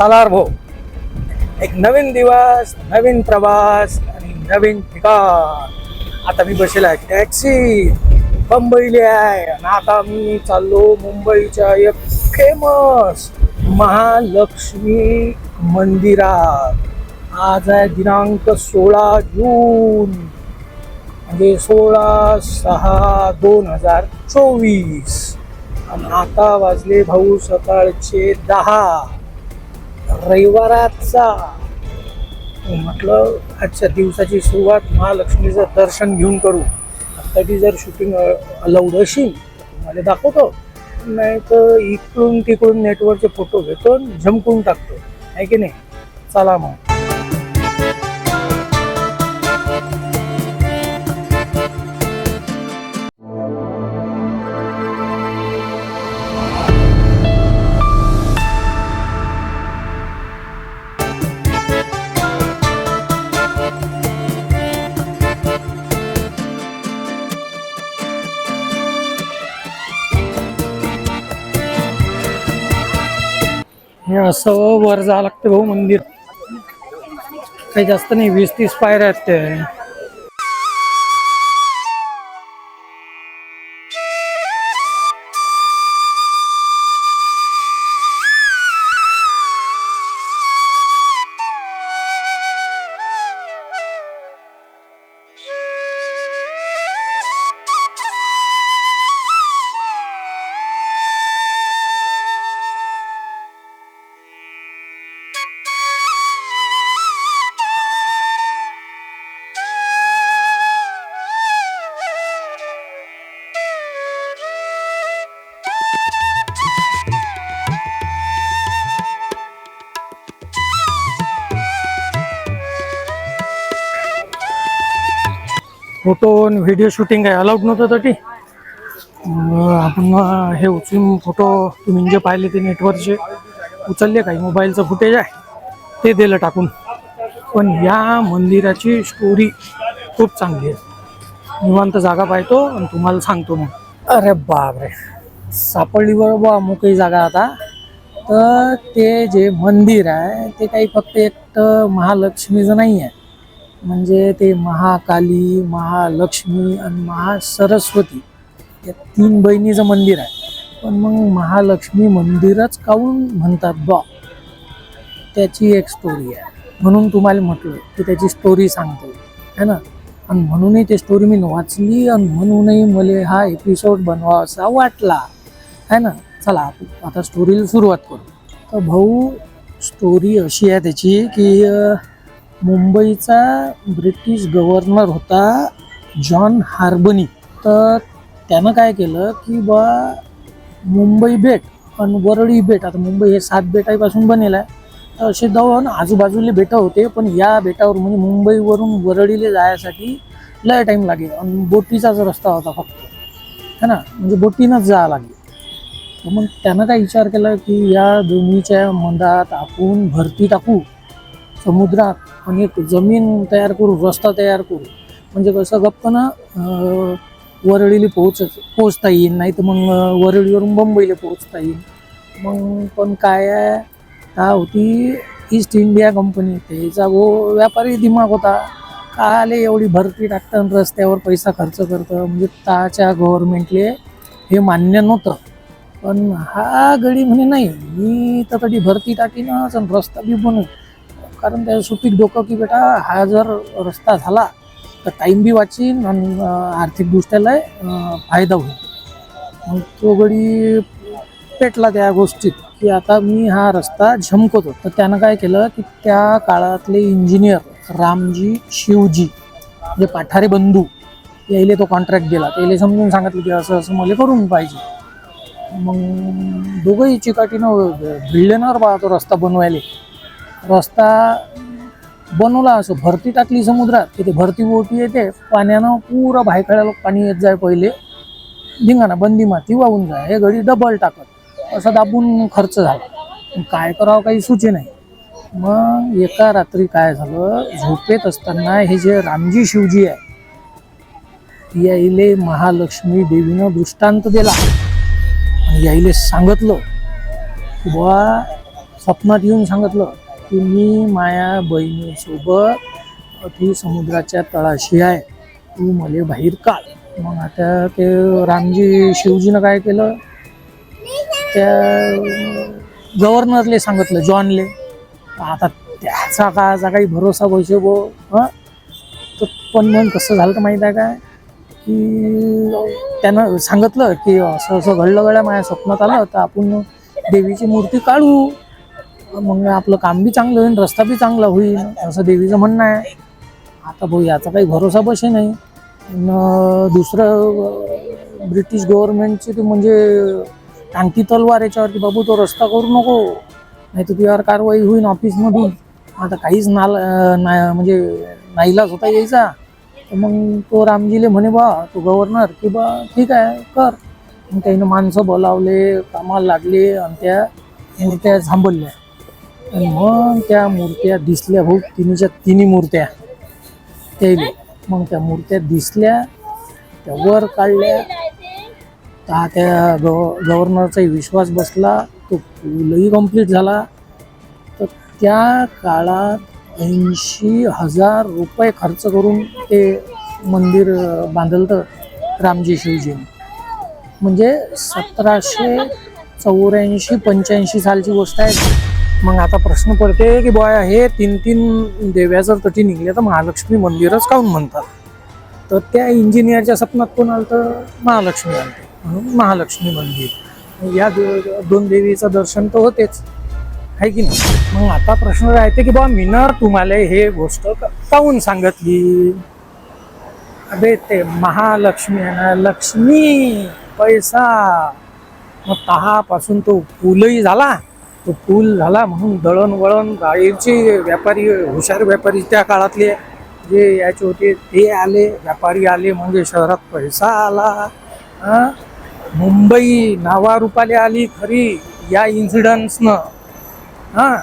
चला भो. भाऊ एक नवीन दिवस नवीन प्रवास आणि नवीन ठिकाण. आता मी बसेल आहे टॅक्सी. मुंबईली आहे आणि आता मी चाललो मुंबईच्या एक फेमस महालक्ष्मी मंदिरात. आज आहे दिनांक सोळा जून म्हणजे सोळा सहा दोन हजार चोवीस. आणि आता वाजले भाऊ सकाळचे दहा. रविवाराचा. म्हटलं आजच्या दिवसाची सुरुवात महालक्ष्मीचं दर्शन घेऊन करू. आत्ताची जर शूटिंग अलाउड असेल तर तुम्हाला दाखवतो. नाही तर इकडून तिकडून नेटवरचे फोटो घेतो झमकून टाकतो. आहे की नाही? चला मग. असं वर जावं लागतं भाऊ मंदिर. काही जास्त नाही वीस तीस पायऱ्या आहेत ते. फोटो आणि व्हिडिओ शूटिंग काय अलाउड नव्हतं तरी मग आपण हे उचलून फोटो तुम्ही जे पाहिले ते नेटवरचे उचलले काही मोबाईलचं फुटेज आहे ते दिलं टाकून. पण या मंदिराची स्टोरी खूप चांगली आहे. निवांत जागा पाहतो आणि तुम्हाला सांगतो मग. अरे बापरे. सापडली बरोबर अमुकही जागा आता. तर ते जे मंदिर आहे ते काही फक्त एक तर महालक्ष्मीचं नाही आहे म्हणजे ते महाकाली महालक्ष्मी आणि महासरस्वती या तीन बहिणीचं मंदिर आहे. पण मग महालक्ष्मी मंदिरच काऊन म्हणतात बॉ त्याची एक स्टोरी आहे. म्हणून तुम्हाला म्हटलं की त्याची स्टोरी सांगतो. है ना? आणि म्हणूनही ते स्टोरी मी वाचली आणि म्हणूनही मला हा एपिसोड बनवावासा वाटला. है ना? चला आता स्टोरीला सुरुवात करू. तर भाऊ स्टोरी अशी आहे त्याची की मुंबईचा ब्रिटिश गव्हर्नर होता जॉन हार्बनी. तर त्यानं काय केलं की बा मुंबई बेट आणि वरळी बेट आता मुंबई हे सात बेटापासून बनेल आहे. तर असे दोन आजूबाजूले बेटं होते पण या बेटावर म्हणजे मुंबईवरून वरळीला जायसाठी लय टाईम लागेल. आणि बोटीचाच रस्ता होता फक्त. है ना? म्हणजे बोटीनंच जावं लागेल. तर मग त्यानं काय विचार केला की या दोन्हीच्या मधात आपण भरती टाकू. समुद्रात आणि एक जमीन तयार करू रस्ता तयार करू. म्हणजे कसं गप्प ना वरळीला पोहोच पोहोचता येईल नाही तर मग वरळीवरून मुंबईला पोहोचता येईल मग पण काय आहे का होती ईस्ट इंडिया कंपनी त्याचा वो व्यापारी दिमाग होता. काले एवढी भरती टाकतं आणि रस्त्यावर पैसा खर्च करतं म्हणजे ताच्या गव्हर्नमेंटले हे मान्य नव्हतं. पण हा गडी म्हणे नाही मी तर कधी भरती टाकीनच आणि रस्ता बी बनवू. कारण त्याचं सुपीक डोकं की बेटा हा जर रस्ता झाला तर टाईम बी वाचीन आणि आर्थिकदृष्ट्याला फायदा होईल. मग तो गडी पेटला त्या गोष्टीत की आता मी हा रस्ता झमकवतो तर त्यानं काय केलं की त्या काळातले इंजिनियर रामजी शिवजी जे पाठारे बंधू यायले तो कॉन्ट्रॅक्ट दिला. त्याला समजून सांगितलं की असं असं मला करून पाहिजे. मग दोघंही चिकाटीनं भिडलेणार बा तो रस्ता बनवायला. रस्ता बनवला असं भरती टाकली समुद्रात तिथे भरती बोटी येते पाण्यानं पुरा भायखळ्याला पाणी येत जाय पहिले. धिंगाणा बंदी माती वाहून जाय हे घडी डबल टाकत. असं दाबून खर्च झाला. पण काय करावं काही सुचे नाही. मग एका रात्री काय झालं? झोपेत असताना हे जे रामजी शिवजी आहे याईले महालक्ष्मी देवीनं दृष्टांत दिला. आणि याईले सांगितलं की बुवा स्वप्नात येऊन सांगितलं की मी माया बहिणीसोबत ती समुद्राच्या तळाशी आहे. तू मले बाहेर काढ. मग आता ते रामजी शिवजीनं काय केलं? त्या गव्हर्नरले सांगितलं जॉनले. आता त्याचा काचा काही भरोसा पैसे बो? हां? तर पण मग कसं झालं तर माहीत आहे काय? की त्यानं सांगितलं की असं असं घडलं गड्या माझ्या स्वप्नात आलं तर आपण देवीची मूर्ती काढू. मग आपलं काम बी चांगलं होईल रस्ता बी चांगला होईल असं देवीचं म्हणणं आहे. आता भाऊ याचा काही भरोसा बसे नाही. दुसरं ब्रिटिश गव्हर्नमेंटची ती म्हणजे टांकी तलवार याच्यावरती बाबू तो रस्ता करू नको नाही तर तुझ्यावर कारवाई होईल ऑफिसमधून. आता काहीच नाला ना म्हणजे नाईलाज होता यायचा. तर मग तो रामजीले म्हणे बा तो गव्हर्नर की बा ठीक आहे कर. मग त्यानं माणसं बोलावले कामाला लागले आणि त्या मूर्त्या झांबल्या आणि मग त्या मूर्त्या दिसल्या भाऊ तिन्हीच्या तिन्ही मूर्त्या. त्याले मग त्या मूर्त्या दिसल्या त्या वर काढल्या. तर त्या गव गव्हर्नरचाही विश्वास बसला तो पूलही कंप्लीट झाला. तर त्या काळात ऐंशी हजार रुपये खर्च करून ते मंदिर बांधलं तर रामजी शिवजी. म्हणजे सतराशे चौऱ्याऐंशी पंच्याऐंशी सालची गोष्ट आहे. मग आता प्रश्न पडते की बॉय हे तीन तीन देव्या जर तटी निघले तर महालक्ष्मी मंदिरच काऊन म्हणतात? तर त्या इंजिनियरच्या सपनात कोण आलं तर महालक्ष्मी आलते. म्हणून महालक्ष्मी मंदिर. या दोन देवीचं दर्शन तर होतेच. आहे की नाही? मग आता प्रश्न राहते की बा मिनर तुम्हाला हे गोष्ट काहून सांगितली? अबे ते महालक्ष्मी आहे ना लक्ष्मी पैसा. मग तहापासून तो पूलही झाला. तो पूल झाला म्हणून दळणवळण गाडीचे व्यापारी हुशार व्यापारी त्या काळातले जे याचे होते ते आले व्यापारी आले म्हणजे शहरात पैसा आला. हं? मुंबई नावारूपाले आली खरी या इन्सिडन्सनं हां?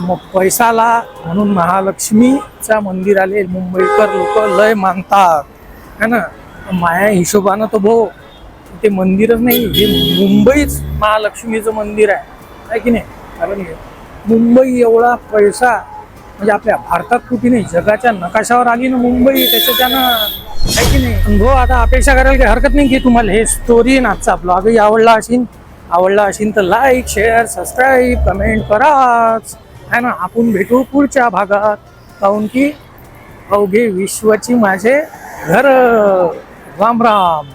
मग पैसा आला म्हणून महालक्ष्मीचा मंदिर आले मुंबईकर लोक लय मानतात. है ना? माया हिशोबानं तो भो ते मंदिरच नाही हे मुंबईच महालक्ष्मीचं मंदिर आहे. आहे की नाही? कारण मुंबई एवढा पैसा म्हणजे आपल्या भारतात कुठे नाही जगाच्या नकाशावर आली ना मुंबई त्याच्या त्यानं आहे की नाही? भाऊ आता अपेक्षा करायला काही हरकत नाही की तुम्हाला हे स्टोरी आणि आजचा ब्लॉगही आवडला असेल. आवडला असेल तर लाईक शेअर सबस्क्राईब कमेंट कराच. आहे ना? आपण भेटू पुढच्या भागात. काहून की अवघे विश्वाची माझे घर. राम राम.